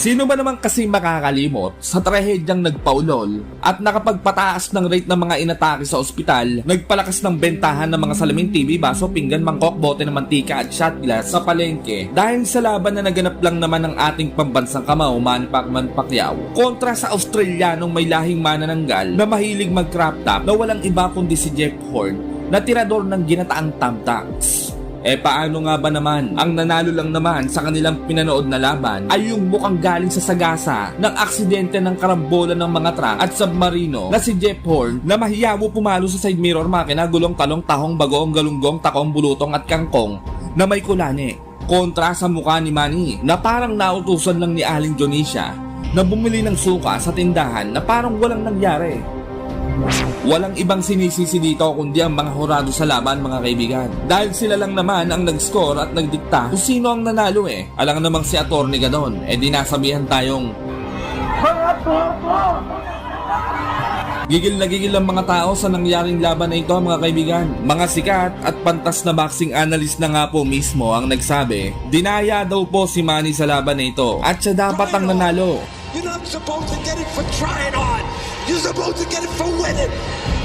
Sino ba naman kasi makakalimot sa trahedyang nagpaulol at nakapagpataas ng rate ng mga inatake sa ospital, nagpalakas ng bentahan ng mga salamin TV, baso, pinggan, mangkok, bote ng mantika at shot glass sa palengke dahil sa laban na naganap lang naman ng ating pambansang kamao, Manny Pacman Pacquiao, kontra sa Australianong may lahing manananggal na mahilig mag-crop top na walang iba kundi si Jeff Horn na tirador ng ginataang tamtax. Eh paano nga ba naman? Ang nanalo lang naman sa kanilang pinanood na laban ay yung mukhang galing sa sagasa ng aksidente ng karambola ng mga truck at submarino na si Jeff Horn na mahiyawo pumalo sa side mirror makina gulong talong tahong bagoong galunggong takong bulutong at kangkong na may kulani kontra sa mukha ni Manny na parang nautusan lang ni Aling Dionisia na bumili ng suka sa tindahan na parang walang nangyari. Walang ibang sinisisi dito kundi ang mga hurado sa laban mga kaibigan. Dahil sila lang naman ang nag-score at nagdikta kung sino ang nanalo eh. Alang namang si Atty. Gadon, eh di nasabihan tayong Gigil na gigil ang mga tao sa nangyaring laban na ito mga kaibigan. Mga sikat at pantas na boxing analyst na nga po mismo ang nagsabi, dinaya daw po si Manny sa laban na ito at siya dapat ang nanalo. You're not supposed to get it for trying hard. You're supposed to get it for winning.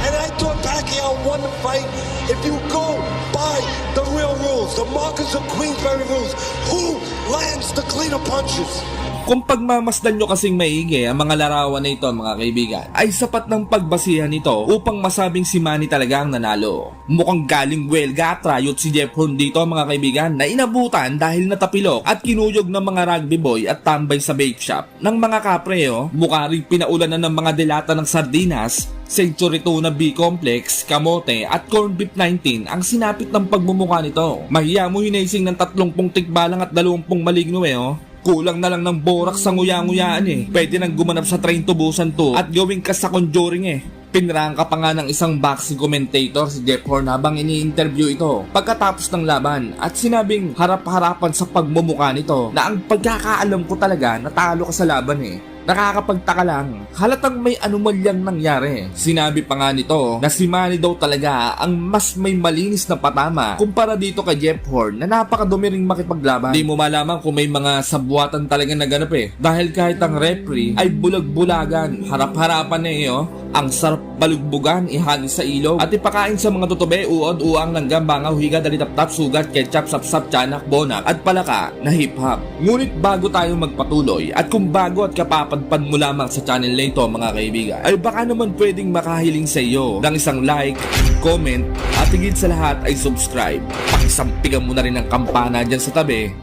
And I thought Pacquiao won the fight if you go by the real rules, the Marcus of Queensberry rules. Who lands the cleaner punches? Kung pagmamasdan nyo kasing maigi ang mga larawan na ito mga kaibigan, ay sapat ng pagbasihan nito upang masabing si Manny talaga ang nanalo. Mukhang galing welga at rayot si Jeff Horn dito mga kaibigan na inabutan dahil natapilok at kinuyog ng mga rugby boy at tambay sa bake shop ng mga kapre oh. Mukha rin pinaulan na ng mga delata ng sardinas Century Tuna B-Complex, kamote at corned beef 19 ang sinapit ng pagmumukha nito. Mahiya mo hinasing ng 30 tikbalang at 20 maligno eh oh. Kulang na lang ng borak sa nguya-nguyaan eh. Pwede nang gumanap sa train tubusan to at gawing ka sa conjuring eh. Pinrangka pa nga ng isang boxing commentator si Jeff Horn habang ini-interview ito pagkatapos ng laban at sinabing harap-harapan sa pagmumukha nito na ang pagkakaalam ko talaga natalo ka sa laban eh. Nakakapagtaka lang, halatang may anomalyang nangyari. Sinabi pa nga nito na si Manny daw talaga ang mas may malinis na patama kumpara dito kay Jeff Horn na napakadumi ring makipaglaban. Di mo malaman kung may mga sabwatan talaga naganap eh. Dahil kahit ang referee ay bulag-bulagan, harap-harapan na iyo, ang sarap balugbugan, ihagis sa ilaw at ipakain sa mga tutobe, uod, uang, langgam, bangaw, higa, dalitap-tap, sugat, ketchup, sapsap, tiyanak, bonak at palaka na hip-hop. Ngunit bago tayo magpatuloy at kung bago at kapapadpad mo lamang sa channel na ito mga kaibigan, ay baka naman pwedeng makahiling sa iyo ng isang like, comment at higit sa lahat ay subscribe. Pakisampigan mo na rin ang kampana dyan sa tabi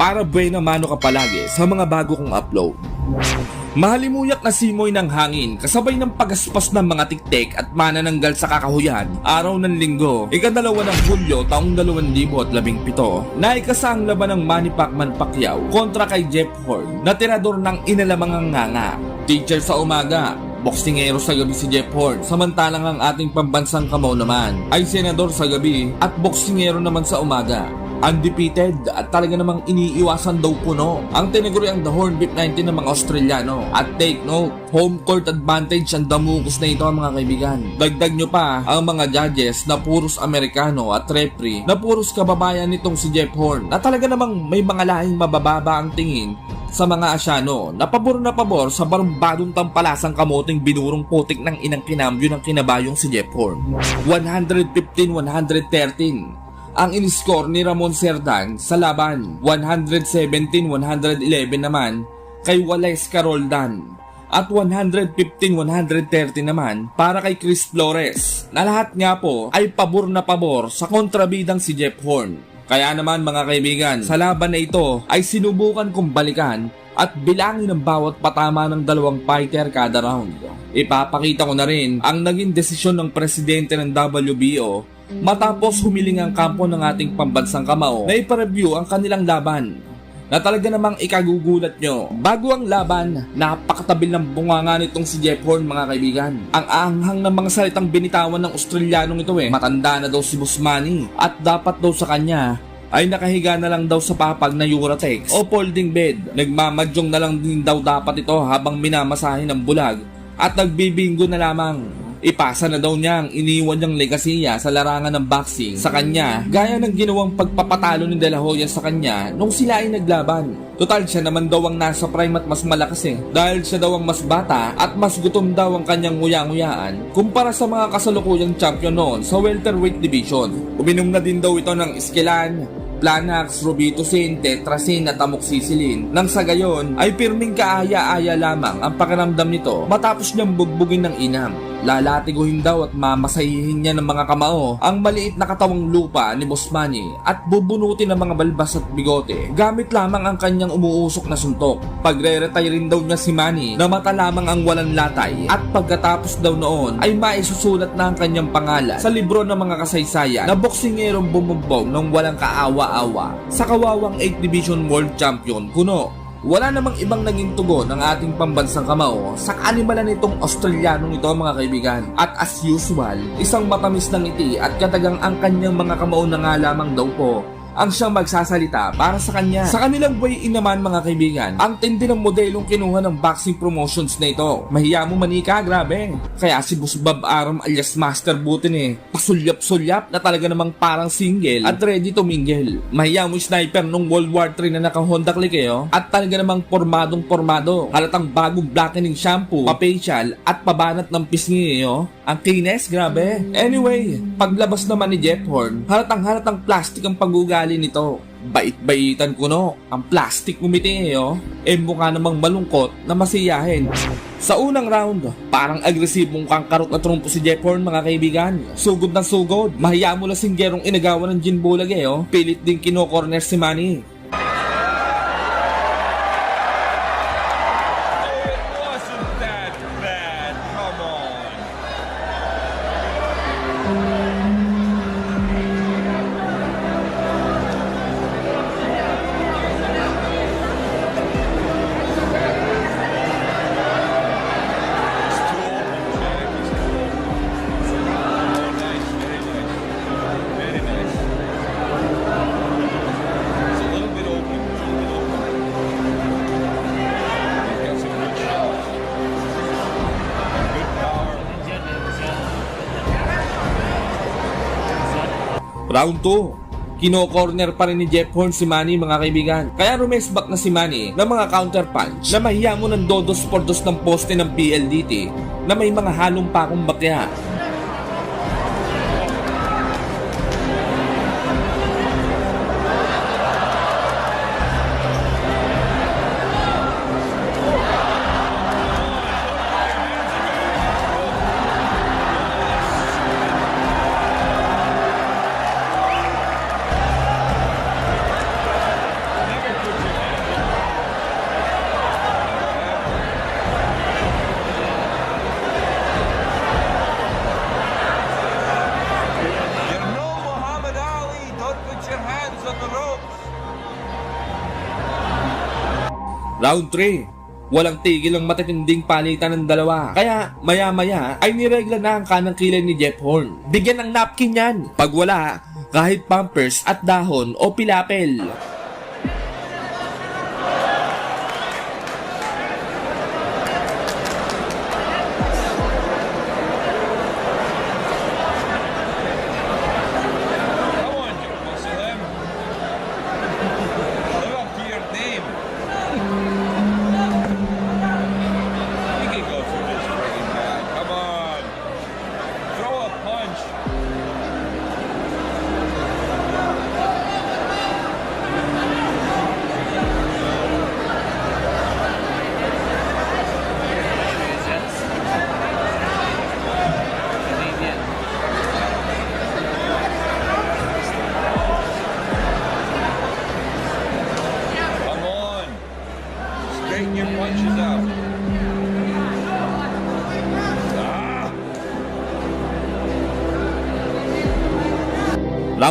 para buena mano ka palagi sa mga bago kong upload. Mahalimuyak na simoy ng hangin kasabay ng pagaspas ng mga tiktik at manananggal sa kakahuyan araw ng linggo, ikadalawa ng Hulyo taong 2017 na ikasang laban ng Manny Pacman Pacquiao kontra kay Jeff Horn na tirador ng inalamang nganga. Teacher sa umaga, boksingero sa gabi si Jeff Horn. Samantalang ang ating pambansang kamao naman ay senador sa gabi at boksingero naman sa umaga. Undefeated at talaga namang iniiwasan daw puno ang tinaguri ang The Horn Beef 19 ng mga Australiano. At take note, home court advantage ang damukus na ito mga kaibigan. Dagdag nyo pa ang mga judges na puros Amerikano at referee na puros kababayan nitong si Jeff Horn na talaga namang may mga lahing mabababa ang tingin sa mga Asyano na pabor na pabor sa barumbadong tampalasang kamoting binurong putik ng inang kinambyo ng kinabayong si Jeff Horn. 115-113 ang in-score ni Ramon Serdan sa laban. 117-111 naman kay Wallace Caroldan at 115-130 naman para kay Chris Flores na lahat nga po ay pabor na pabor sa kontrabidang si Jeff Horn. Kaya naman mga kaibigan, sa laban na ito ay sinubukan kong balikan at bilangin ang bawat patama ng dalawang fighter kada round. Ipapakita ko na rin ang naging desisyon ng presidente ng WBO matapos humiling ang kampo ng ating pambansang kamao na ipareview ang kanilang laban na talaga namang ikagugulat nyo. Bago ang laban, napakatabil ng bunganga nitong si Jeff Horn mga kaibigan. Ang anghang ng mga salitang binitawan ng Australianong ito eh. Matanda na daw si Busmani at dapat daw sa kanya ay nakahiga na lang daw sa papag na Uratex o folding bed. Nagmamadyong na lang din daw dapat ito habang minamasahin ng bulag at nagbibingo na lamang. Ipasa na daw niya ang iniwan niyang legasiya sa larangan ng boxing sa kanya gaya ng ginawang pagpapatalo ni De La Hoya sa kanya nung sila ay naglaban. Total siya naman daw ang nasa prime at mas malakas eh dahil siya daw ang mas bata at mas gutom daw ang kanyang nguya-nguyaan kumpara sa mga kasalukuyang champion noon sa welterweight division. Uminom na din daw ito ng Esquilan, Planax, Robitussin, Tetrasin at Amoxicillin nang sa gayon ay pirming kaaya-aya lamang ang pakiramdam nito matapos niyang bugbugin ng inam. Lalatiguhin daw at mamasahihin niya ng mga kamao ang maliit na katawang lupa ni Bosmani at bubunutin ng mga balbas at bigote gamit lamang ang kanyang umuusok na suntok. Pagre-retire rin daw niya si Manny na mata lamang ang walang latay at pagkatapos daw noon ay maisusulat na ang kanyang pangalan sa libro ng mga kasaysayan na boksingerong bumumbong ng walang kaawa-awa sa kawawang 8 Division World Champion kuno wala namang ibang naging tugon ng ating pambansang kamao sa kaanimalan nitong Australianong ito mga kaibigan. At as usual, isang matamis ng ngiti at katagang ang kanyang mga kamao na nga lamang daw po ang siyang magsasalita para sa kanya. Sa kanilang way in naman mga kaibigan, ang tindi ng modelong kinuha ng boxing promotions na ito. Mahiya mo manika, grabe. Kaya si Boss Bob Aram alias Master Butin eh, pasulyap-sulyap na talaga namang parang single at ready to mingle. Mahiya mo sniper nung World War 3 na naka-Honda Click eh, oh. at talaga namang pormadong pormado. Halatang bagong blackening shampoo, pa-facial at pabanat ng pisngi eh, oh. Ang kines, grabe. Anyway, paglabas naman ni Jeff Horn, halatang halatang plastic ang pag-ugali nito. Bait-baitan ko no, ang plastic umiti eh oh. Eh mukha namang malungkot na masiyahin. Sa unang round, parang agresibong kangkarot na trumpo si Jeff Horn mga kaibigan. Sugod na sugod, mahiya mo lang singgerong inagawa ng Jin Bulag eh oh. Pilit din kino-corner si Manny. Round 2. Kino-corner pa rin ni Jeff Horn si Manny mga kaibigan. Kaya rumesback na si Manny ng mga counter punch na mahiya mo ng dodos por dos ng poste ng PLDT na may mga halong pakong bakya. On the ropes. Round 3. Walang tigil ang matitinding palitan ng dalawa. Kaya maya-maya ay niregla na ang kanang kilay ni Jeff Horn. Bigyan ng napkin yan. Pag wala, kahit pampers at dahon o pilapel.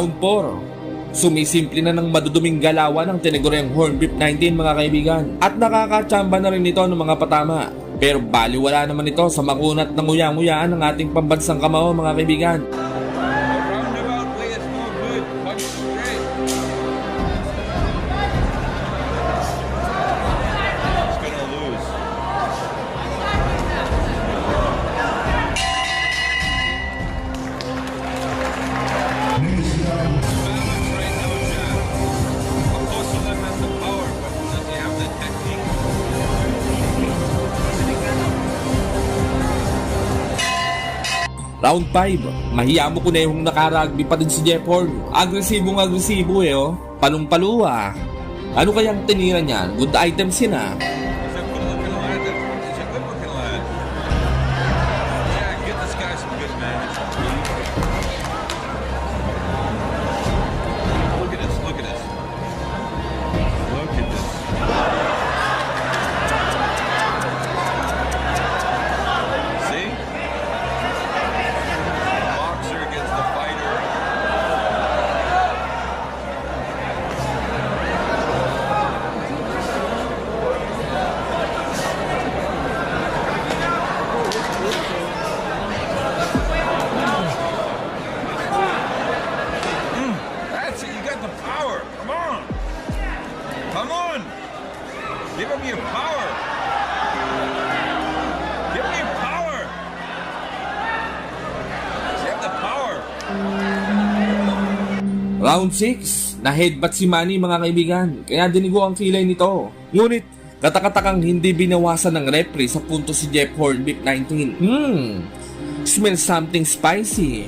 Round 4. Sumisimple na ng maduduming galawan ng tinaguriang Horn Beef 19 mga kaibigan at nakakatsamba na rin ito ng mga patama. Pero baliwala naman ito sa makunat ng nguya-nguyaan ng ating pambansang kamao mga kaibigan. Round 5, mahiya mo kunehong nakaragbi pa din si Jeff Horn. Agresibong agresibo eh oh. Palong-palo ah. Ano kayang tinira niyan? Good items yun ah. Round 6, na headbutt si Manny mga kaibigan, kaya dinigo ang kilay nito. Ngunit, katakatakang hindi binawasan ng referee sa punto si Jeff Horn Beef 19. Hmm, smell something spicy.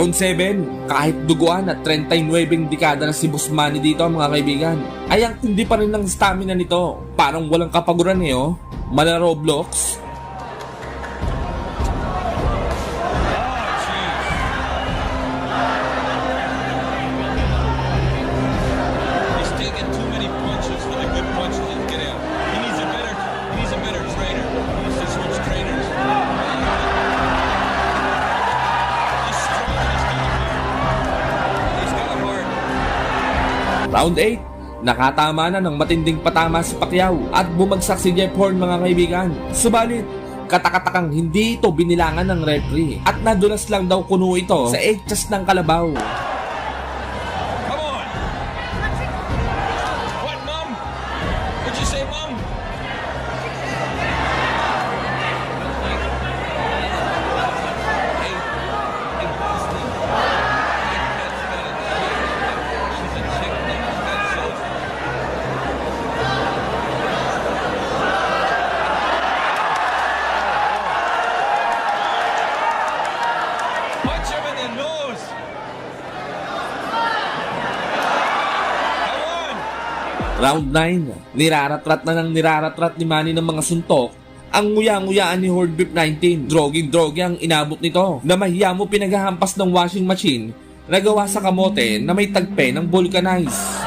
Round 7, kahit duguan at 39 dekada na si Boss Manny dito mga kaibigan, ay ang hindi pa rin ng stamina nito. Parang walang kapaguran eh oh. Mala Roblox. Round 8, nakatama na ng matinding patama si Pacquiao at bumagsak si Jeff Horn mga kaibigan. Subalit, katakatakang hindi ito binilangan ng referee at nadulas lang daw kuno ito sa etchas ng kalabaw. Round 9, niraratrat na ng niraratrat ni Manny ng mga suntok ang nguya-nguyaan ni Horde Beef 19. Droging-drogi ang inabot nito na mahiya mo pinaghahampas ng washing machine na gawa sa kamote na may tagpe ng vulcanize.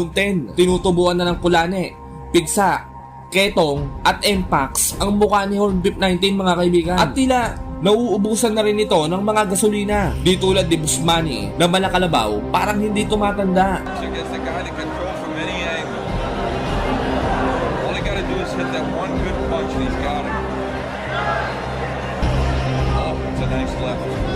10, tinutubuan na ng kulane, pigsa, ketong at empax ang mukha ni Horn Beef 19 mga kaibigan. At tila nauubusan na rin ito ng mga gasolina. Di tulad ni Busmani na malakalabaw parang hindi tumatanda. Against the guy that control from any angle. All he gotta do is hit that one good punch and he's got it. Oh, it's a nice left.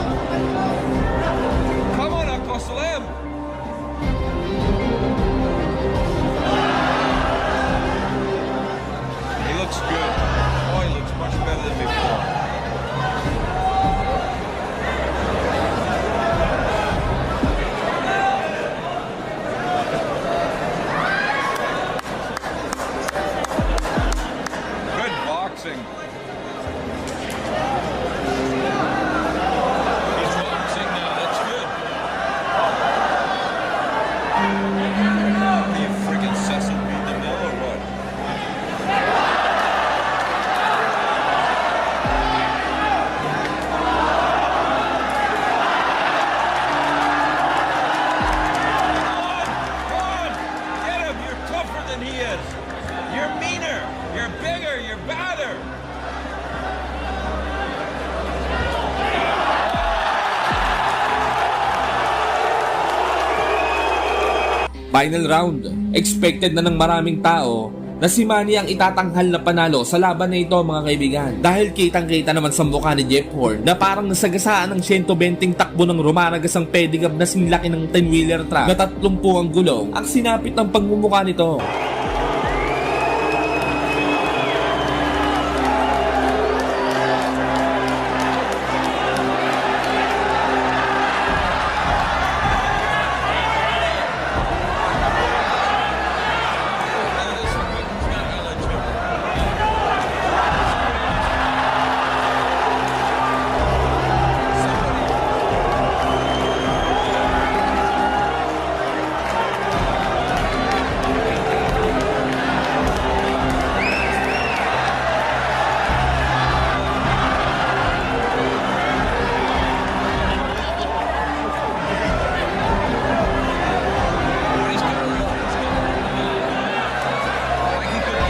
Final round. Expected na ng maraming tao na si Manny ang itatanghal na panalo sa laban na ito mga kaibigan. Dahil kitang-kita naman sa mukha ni Jeff Horn na parang nasagasaan ng 120 takbo ng rumaragas ang pedigab na sinlaki ng 10-wheeler truck na 30 ang gulong ang sinapit ng pagmumukha nito.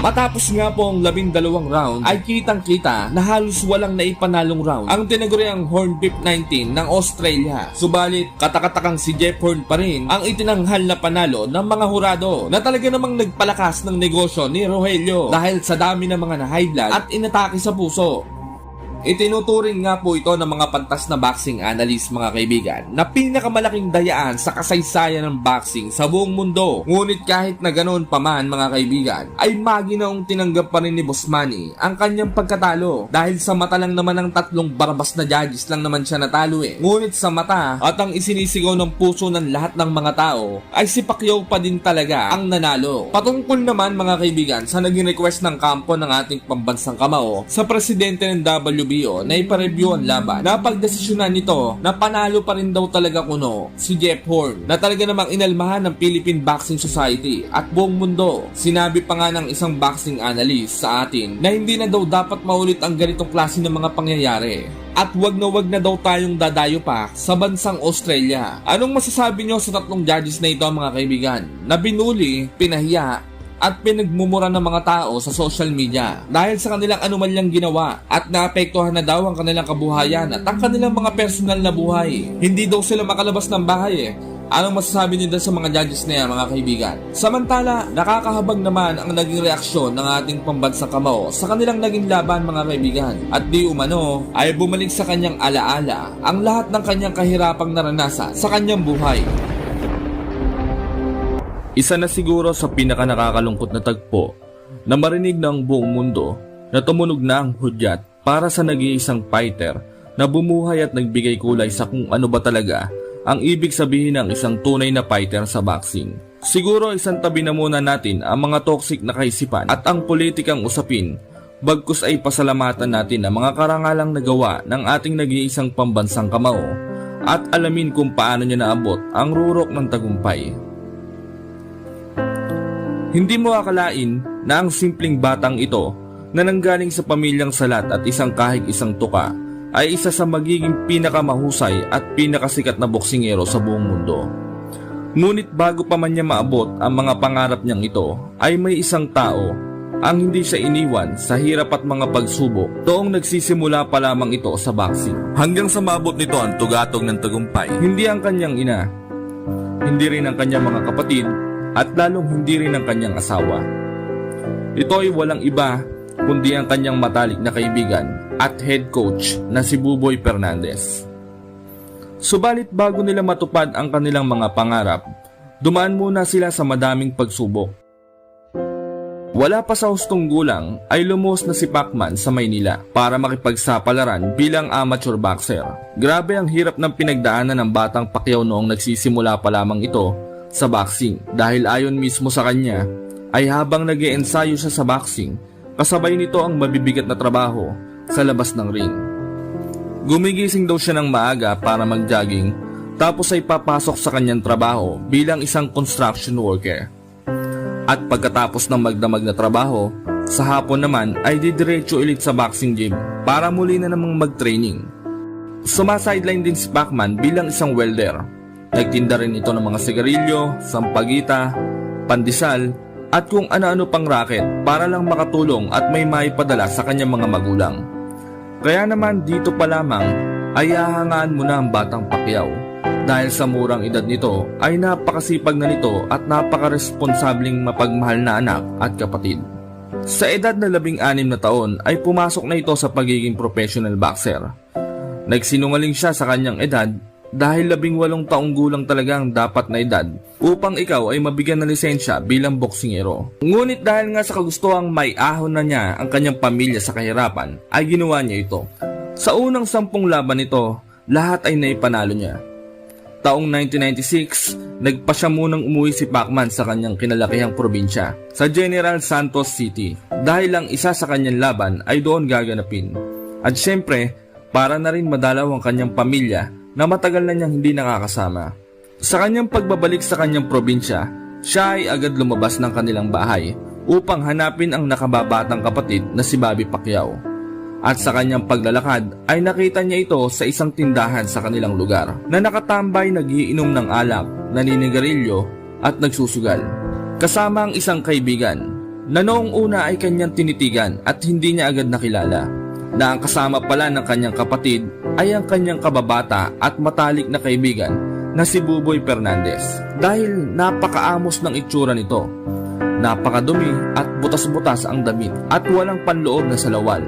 Matapos nga po ang labindalawang round ay kitang kita na halos walang naipanalong round ang tinaguriang Horn Beef 19 ng Australia. Subalit katakatakang si Jeff Horn pa rin ang itinanghal na panalo ng mga hurado na talaga namang nagpalakas ng negosyo ni Rogelio dahil sa dami ng mga na-high at inatake sa puso. Itinuturing nga po ito ng mga pantas na boxing analyst mga kaibigan na pinakamalaking dayaan sa kasaysayan ng boxing sa buong mundo. Ngunit kahit na ganoon pa man mga kaibigan ay maginaong tinanggap pa rin ni Boss Manny ang kanyang pagkatalo dahil sa mata lang naman ng tatlong barabas na judges lang naman siya natalo eh. Ngunit sa mata at ang isinisigaw ng puso ng lahat ng mga tao ay si Pacquiao pa din talaga ang nanalo. Patungkol naman mga kaibigan sa naging request ng kampo ng ating pambansang kamao sa presidente ng WBO na ipareview ang laban. Napagdesisyonan nito na panalo pa rin daw talaga kuno si Jeff Horn na talaga namang inalmahan ng Philippine Boxing Society at buong mundo. Sinabi pa nga ng isang boxing analyst sa atin na hindi na daw dapat maulit ang ganitong klase ng mga pangyayari. At wag na wag na daw tayong dadayo pa sa bansang Australia. Anong masasabi nyo sa tatlong judges na ito mga kaibigan? Na binuli, pinahiya, at pinagmumura ng mga tao sa social media dahil sa kanilang anumalyang ginawa at naapektuhan na daw ang kanilang kabuhayan at ang kanilang mga personal na buhay. Hindi daw sila makalabas ng bahay eh. Anong masasabi dun sa mga judges na yan mga kaibigan? Samantala, nakakahabag naman ang naging reaksyon ng ating pambansang kamao sa kanilang naging laban mga kaibigan. At di umano ay bumalik sa kanyang alaala ang lahat ng kanyang kahirapang naranasan sa kanyang buhay. Isa na siguro sa pinaka nakakalungkot na tagpo na marinig ng buong mundo na tumunog na ang hudyat para sa nag-iisang fighter na bumuhay at nagbigay kulay sa kung ano ba talaga ang ibig sabihin ng isang tunay na fighter sa boxing. Siguro isang tabi na muna natin ang mga toxic na kaisipan at ang politikang usapin bagkus ay pasalamatan natin ang mga karangalang nagawa ng ating nag-iisang pambansang kamao at alamin kung paano niya naabot ang rurok ng tagumpay. Hindi mo akalain na ang simpleng batang ito na nanggaling sa pamilyang salat at isang kahig isang tuka ay isa sa magiging pinakamahusay at pinakasikat na boksingero sa buong mundo. Ngunit bago pa man niya maabot ang mga pangarap niyang ito ay may isang tao ang hindi siya iniwan sa hirap at mga pagsubok toong nagsisimula pa lamang ito sa boxing. Hanggang sa maabot nito ang tugatog ng tagumpay, hindi ang kanyang ina, hindi rin ang kanyang mga kapatid at lalong hindi rin ang kanyang asawa. Ito ay walang iba kundi ang kanyang matalik na kaibigan at head coach na si Buboy Fernandez. Subalit bago nila matupad ang kanilang mga pangarap, dumaan muna sila sa madaming pagsubok. Wala pa sa hustong gulang ay lumuhos na si Pacman sa Maynila para makipagsapalaran bilang amateur boxer. Grabe ang hirap ng pinagdaanan ng batang Pacquiao noong nagsisimula pa lamang ito sa boxing dahil ayon mismo sa kanya ay habang nag ensayo siya sa boxing, kasabay nito ang mabibigat na trabaho sa labas ng ring. Gumigising daw siya ng maaga para mag-jogging tapos ay papasok sa kanyang trabaho bilang isang construction worker. At pagkatapos ng magdamag na trabaho, sa hapon naman ay didiretso ulit sa boxing gym para muli na namang mag-training. Sumasideline din si Pacman bilang isang welder. Nagtinda rin ito ng mga sigarilyo, sampagita, pandesal at kung ano-ano pang racket para lang makatulong at may maipadala sa kanyang mga magulang. Kaya naman dito pa lamang ay hahangaan mo na ang batang Pacquiao dahil sa murang edad nito ay napakasipag na nito at napakaresponsabling mapagmahal na anak at kapatid. Sa edad na labing anim na taon ay pumasok na ito sa pagiging professional boxer. Nagsinungaling siya sa kanyang edad dahil labing walong taong gulang talaga ang dapat na edad upang ikaw ay mabigyan ng lisensya bilang boksingero. Ngunit dahil nga sa kagustuhang may ahon na niya ang kanyang pamilya sa kahirapan ay ginawa niya ito. Sa unang sampung laban nito, lahat ay naipanalo niya. Taong 1996, nagpa siya munang umuwi si Pacman sa kanyang kinalakihang probinsya sa General Santos City dahil ang isa sa kanyang laban ay doon gaganapin. At syempre, para na rin madalaw ang kanyang pamilya na matagal na niyang hindi nakakasama. Sa kanyang pagbabalik sa kanyang probinsya, siya ay agad lumabas ng kanilang bahay upang hanapin ang nakababatang kapatid na si Bobby Pacquiao. At sa kanyang paglalakad ay nakita niya ito sa isang tindahan sa kanilang lugar na nakatambay nagiinom ng alak, naninigarilyo at nagsusugal. Kasama ang isang kaibigan na noong una ay kanyang tinitigan at hindi niya agad nakilala na ang kasama pala ng kanyang kapatid ay ang kanyang kababata at matalik na kaibigan na si Buboy Fernandez dahil napakaamos ng itsura nito. Napakadumi at butas-butas ang damit at walang panloob na salawal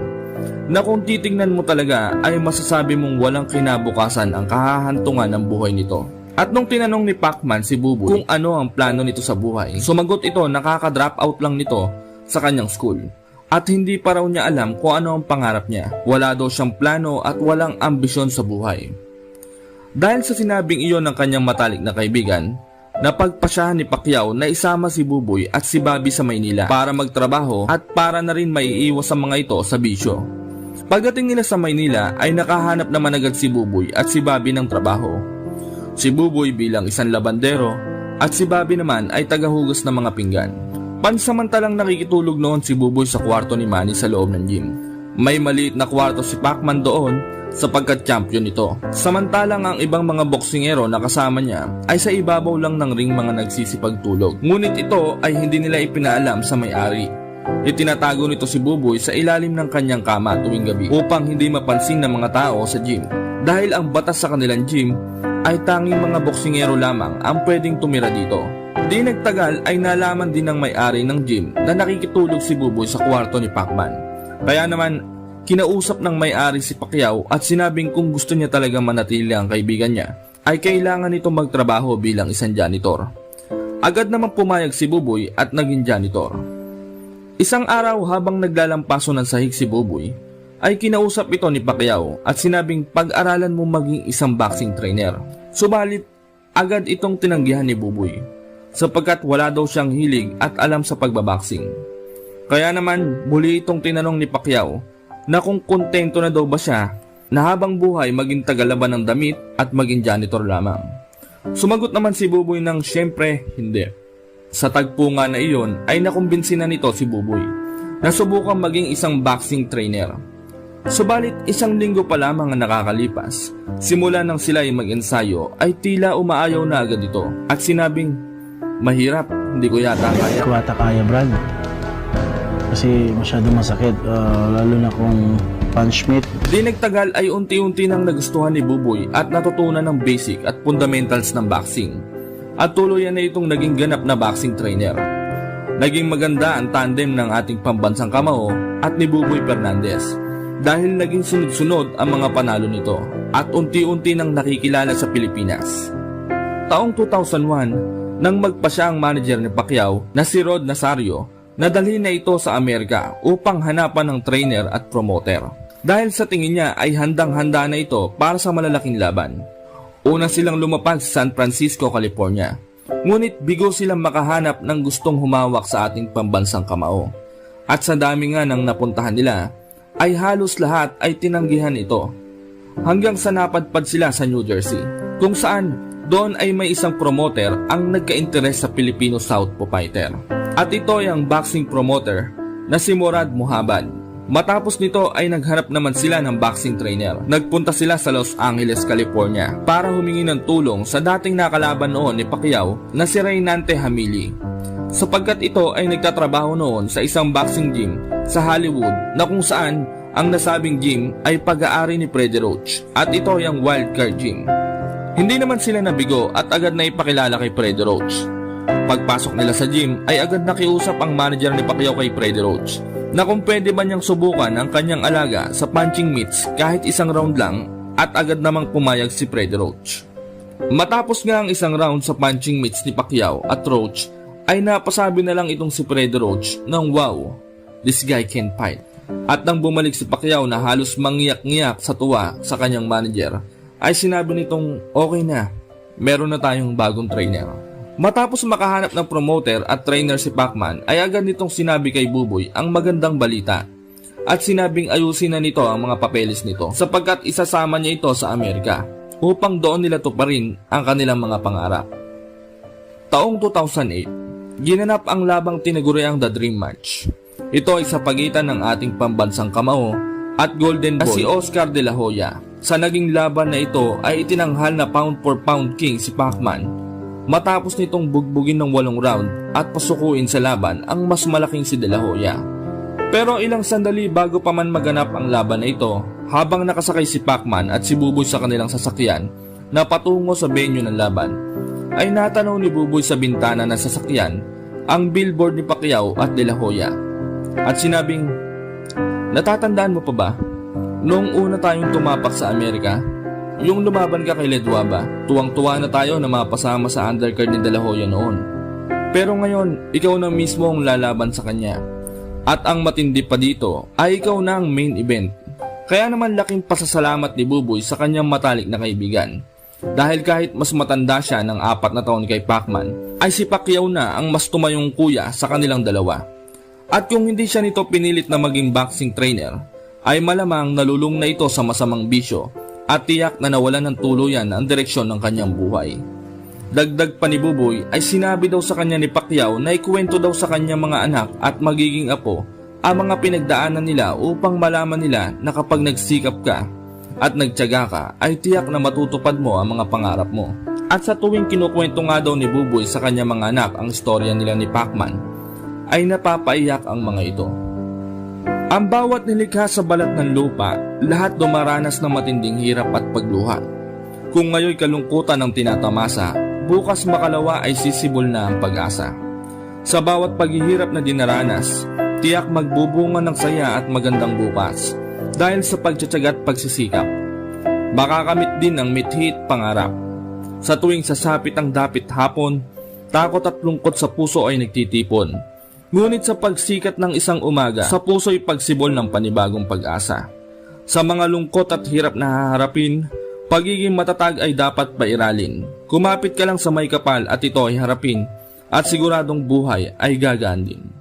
na kung titingnan mo talaga ay masasabi mong walang kinabukasan ang kahahantungan ng buhay nito. At nung tinanong ni Pacman si Buboy kung ano ang plano nito sa buhay, sumagot ito nakaka-drop out lang nito sa kanyang school. At hindi pa raw niya alam kung ano ang pangarap niya. Wala daw siyang plano at walang ambisyon sa buhay. Dahil sa sinabing iyon ng kanyang matalik na kaibigan, napagpasyahan ni Pacquiao na isama si Buboy at si Bobby sa Maynila para magtrabaho at para na rin maiiwas sa mga ito sa bisyo. Pagdating nila sa Maynila ay nakahanap naman agad si Buboy at si Bobby ng trabaho. Si Buboy bilang isang labandero at si Bobby naman ay tagahugas ng mga pinggan. Pansamantalang nakikitulog noon si Buboy sa kwarto ni Manny sa loob ng gym. May maliit na kwarto si Pacman doon sapagkat champion ito. Samantalang ang ibang mga boksingero na kasama niya ay sa ibabaw lang ng ring mga nagsisipagtulog. Ngunit ito ay hindi nila ipinaalam sa may-ari. Itinatago nito si Buboy sa ilalim ng kanyang kama tuwing gabi upang hindi mapansin ng mga tao sa gym. Dahil ang batas sa kanilang gym ay tanging mga boksingero lamang ang pwedeng tumira dito. Di nagtagal ay nalaman din ng may-ari ng gym na nakikitulog si Buboy sa kwarto ni Pacman. Kaya naman, kinausap ng may-ari si Pacquiao at sinabing kung gusto niya talagang manatili ang kaibigan niya, ay kailangan nito magtrabaho bilang isang janitor. Agad naman pumayag si Buboy at naging janitor. Isang araw habang naglalampaso ng sahig si Buboy, ay kinausap ito ni Pacquiao at sinabing pag-aralan mo maging isang boxing trainer. Subalit, agad itong tinanggihan ni Buboy sapagkat wala daw siyang hilig at alam sa pagbaboxing. Kaya naman, muli itong tinanong ni Pacquiao na kung kontento na daw ba siya na habang buhay maging tagalaban ng damit at maging janitor lamang. Sumagot naman si Buboy ng siyempre hindi. Sa tagpo nga na iyon ay nakumbinsi na nito si Buboy na subukan maging isang boxing trainer. Subalit isang linggo pa lamang ang nakakalipas, simula nang sila ay mag-ensayo ay tila umaayaw na agad ito at sinabing, Mahirap, hindi ko yata kaya. ko ata kaya, Brad. Kasi masyado masakit, ah, lalo na kung punch meat. Di nagtagal ay unti-unti nang nagustuhan ni Buboy at natutunan ng basic at fundamentals ng boxing. At tuluyan na itong naging ganap na boxing trainer. Naging maganda ang tandem ng ating pambansang kamao at ni Buboy Fernandez dahil naging sunod-sunod ang mga panalo nito at unti-unti nang nakikilala sa Pilipinas. Taong 2001, nang magpa siya ang manager ni Pacquiao na si Rod Nazario, nadalhin na ito sa Amerika upang hanapan ng trainer at promoter. Dahil sa tingin niya ay handang-handa na ito para sa malalaking laban. Una silang lumapag sa San Francisco, California. Ngunit bigo silang makahanap ng gustong humawak sa ating pambansang kamao. At sa dami nga ng napuntahan nila, ay halos lahat ay tinanggihan ito. Hanggang sa napadpad sila sa New Jersey, kung saan doon ay may isang promoter ang nagka-interes sa Filipino Southpaw Fighter. At ito ay ang boxing promoter na si Murad Muhabad. Matapos nito ay naghanap naman sila ng boxing trainer. Nagpunta sila sa Los Angeles, California para humingi ng tulong sa dating nakalaban noon ni Pacquiao na si Reynante Hamili. Sapagkat ito ay nagtatrabaho noon sa isang boxing gym sa Hollywood na kung saan ang nasabing gym ay pag-aari ni Freddie Roach at ito ay ang Wildcard Gym. Hindi naman sila nabigo at agad na ipakilala kay Freddie Roach. Pagpasok nila sa gym ay agad nakiusap ang manager ni Pacquiao kay Freddie Roach na kung pwede ba niyang subukan ang kanyang alaga sa punching mitts kahit isang round lang at agad namang pumayag si Freddie Roach. Matapos nga ang isang round sa punching mitts ni Pacquiao at Roach ay napasabi na lang itong si Freddie Roach ng wow, this guy can fight. At nang bumalik si Pacquiao na halos mangyak-ngyak sa tuwa sa kanyang manager, ay sinabi nitong okay na, meron na tayong bagong trainer. Matapos makahanap ng promoter at trainer si Pacman ay agad nitong sinabi kay Buboy ang magandang balita at sinabing ayusin na nito ang mga papeles nito sapagkat isasama niya ito sa Amerika upang doon nila tuparin ang kanilang mga pangarap. Taong 2008, ginanap ang labang tinaguriang The Dream Match. Ito ay sa pagitan ng ating pambansang kamao at Golden Boy na si Oscar De La Hoya. Sa naging laban na ito ay itinanghal na pound for pound king si Pacman matapos nitong bugbugin ng walong round at pasukuin sa laban ang mas malaking si De La Hoya. Pero ilang sandali bago pa man maganap ang laban na ito, habang nakasakay si Pacman at si Buboy sa kanilang sasakyan na patungo sa venue ng laban, ay natanaw ni Buboy sa bintana ng sasakyan ang billboard ni Pacquiao at De La Hoya. At sinabing, Natatandaan mo pa ba? Noong una tayong tumapak sa Amerika, yung lumaban ka kay Ledwaba, tuwang-tuwa na tayo na mapasama sa undercard ni De La Hoya noon. Pero ngayon, ikaw na mismo ang lalaban sa kanya. At ang matindi pa dito ay ikaw na ang main event. Kaya naman laking pasasalamat ni Buboy sa kanyang matalik na kaibigan. Dahil kahit mas matanda siya ng apat na taon kay Pacman, ay si Pacquiao na ang mas tumayong kuya sa kanilang dalawa. At kung hindi siya nito pinilit na maging boxing trainer, ay malamang nalulung na ito sa masamang bisyo at tiyak na nawalan ng tuluyan ang direksyon ng kanyang buhay. Dagdag pa ni Buboy ay sinabi daw sa kanya ni Pacquiao na ikwento daw sa kanyang mga anak at magiging apo ang mga pinagdaanan nila upang malaman nila na kapag nagsikap ka at nagtyaga ka ay tiyak na matutupad mo ang mga pangarap mo. At sa tuwing kinukwento nga daw ni Buboy sa kanyang mga anak ang istorya nila ni Pacman, ay napapaiyak ang mga ito. Ang bawat nilikha sa balat ng lupa, lahat dumaranas ng matinding hirap at pagluha. Kung ngayon kalungkutan ang tinatamasa, bukas makalawa ay sisibol na ang pag-asa. Sa bawat paghihirap na dinaranas, tiyak magbubunga ng saya at magandang bukas dahil sa pagtsatsaga at pagsisikap. Makakamit din ang mithit pangarap. Sa tuwing sasapit ang dapit hapon, takot at lungkot sa puso ay nagtitipon. Ngunit sa pagsikat ng isang umaga, sa puso'y pagsibol ng panibagong pag-asa. Sa mga lungkot at hirap na haharapin, pagiging matatag ay dapat pairalin. Kumapit ka lang sa may kapal at ito ay harapin at siguradong buhay ay gagaan din.